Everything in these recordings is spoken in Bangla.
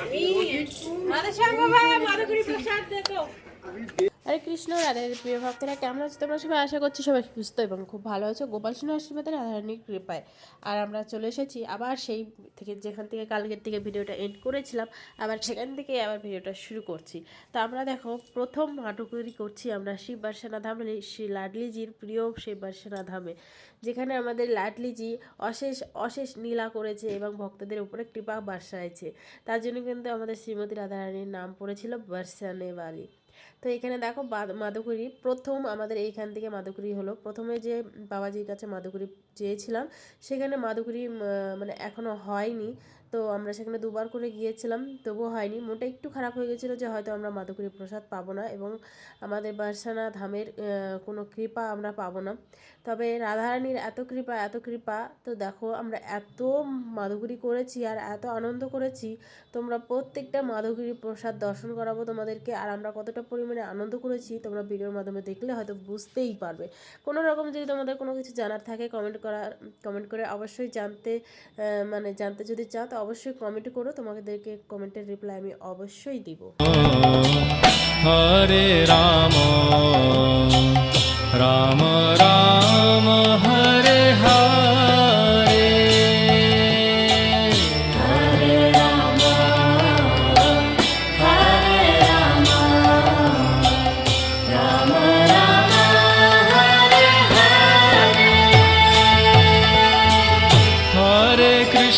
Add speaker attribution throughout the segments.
Speaker 1: আমি মাদশাহ বাবা মাদুগুড়ি প্রসাদ দে আরে কৃষ্ণ রাধার প্রিয় ভক্তরা, কেমন আছে তোমরা? সবাই আশা করছি সবাই সুস্থ এবং খুব ভালো আছে। গোপাল সিংহ আশীর্বাদে রাধারানীর কৃপায়। আর আমরা চলে এসেছি আবার সেই থেকে, যেখান থেকে কালকের থেকে ভিডিওটা এন্ড করেছিলাম, আবার সেখান থেকে আবার ভিডিওটা শুরু করছি। তো আমরা দেখো, প্রথম হাঁটুকুরি করছি আমরা শিব বার্সানা ধামে, শ্রী লাডলিজির প্রিয় শিব বার্সানা ধামে, যেখানে আমাদের লাডলিজি অশেষ অশেষ নীলা করেছে এবং ভক্তদের উপরে কৃপা বর্ষাইছে। তার জন্য কিন্তু আমাদের শ্রীমতী রাধারানীর নাম পড়েছিল বর্ষানে বালি তো এখানে দেখো মাদুকুরি প্রথম আমাদের এইখান থেকে মাদুকুরি হলো। প্রথমে যে বাবাজির কাছে মাদুকুরি চেয়েছিলাম, সেখানে মাদুকুরি মানে এখনও হয়নি। তো আমরা সেখানে দুবার করে গিয়েছিলাম, তবুও হয়নি। মনটা একটু খারাপ হয়ে গেছিল যে হয়তো আমরা মাদুকুরি প্রসাদ পাবো না এবং আমাদের বার্সানা ধামের কোনো কৃপা আমরা পাবো না। তবে রাধারানীর এত কৃপা এত কৃপা, তো দেখো আমরা এত মাদুকুরি করেছি আর এত আনন্দ করেছি। তোমরা প্রত্যেকটা মাধবগিরি প্রসাদ দর্শন করাবো তোমাদেরকে, আর আমরা কতটা পরিমাণে পরিমাণে আনন্দ করেছি, তোমরা ভিডিওর মাধ্যমে দেখলে হয়তো বুঝতেই পারবে। কোনো রকম যদি তোমাদের কোনো কিছু জানার থাকে কমেন্ট করা কমেন্ট করে অবশ্যই জানতে মানে জানতে যদি চাও, তো অবশ্যই কমেন্ট করো, তোমাদেরকে কমেন্টের রিপ্লাই আমি অবশ্যই দিব।
Speaker 2: হরে রাম রাম রাম, হরে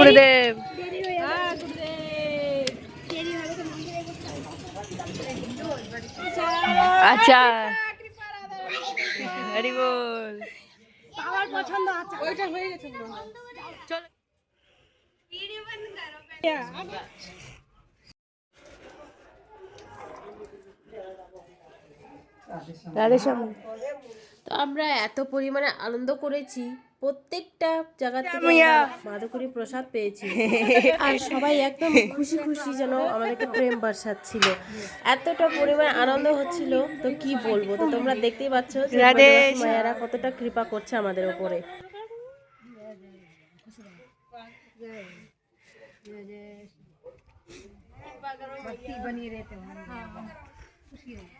Speaker 3: গুরুদেব। আচ্ছা। হরি বল। চলো। রাধে শ্যাম
Speaker 1: তো আমরা এত পরিমাণে আনন্দ করেছি। প্রত্যেকটা জায়গা থেকে মাদুকুরি প্রসাদ পেয়েছি। আর সবাই একদম খুশি খুশি যেন আমাদেরকে প্রেম বর্ষাচ্ছিল এতটা পরিমাণ আনন্দ হচ্ছিল তো কি বলব? তো তোমরা দেখতেই পাচ্ছ মায়েরা কতটা কৃপা করছে আমাদের উপরে।
Speaker 2: हरे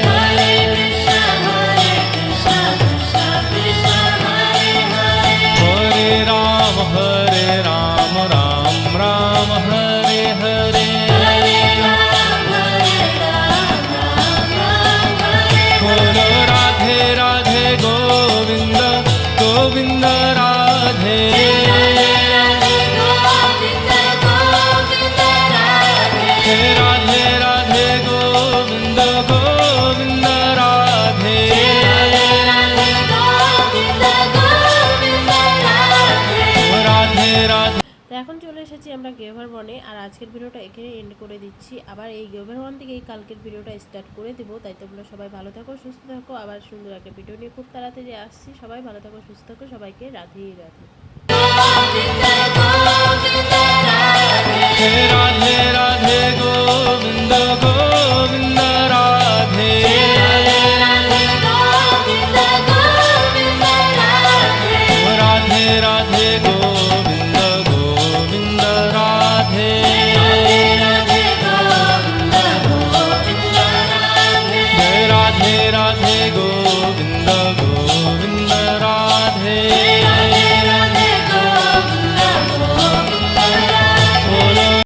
Speaker 1: এখন চলে এসেছি আমরা গেভার বনে আর আজকের ভিডিওটা এখানে এন্ড করে দিচ্ছি। আবার এই গেভার বন থেকে এই কালকের ভিডিওটা স্টার্ট করে দেবো। তাই তোমরা সবাই ভালো থাকো, সুস্থ থাকো। আবার সুন্দর একটা ভিডিও নিয়ে খুব তাড়াতাড়ি আসছি। সবাই ভালো থাকো, সুস্থ থাকো। সবাইকে রাধে রাধে।
Speaker 2: রাধে রাধে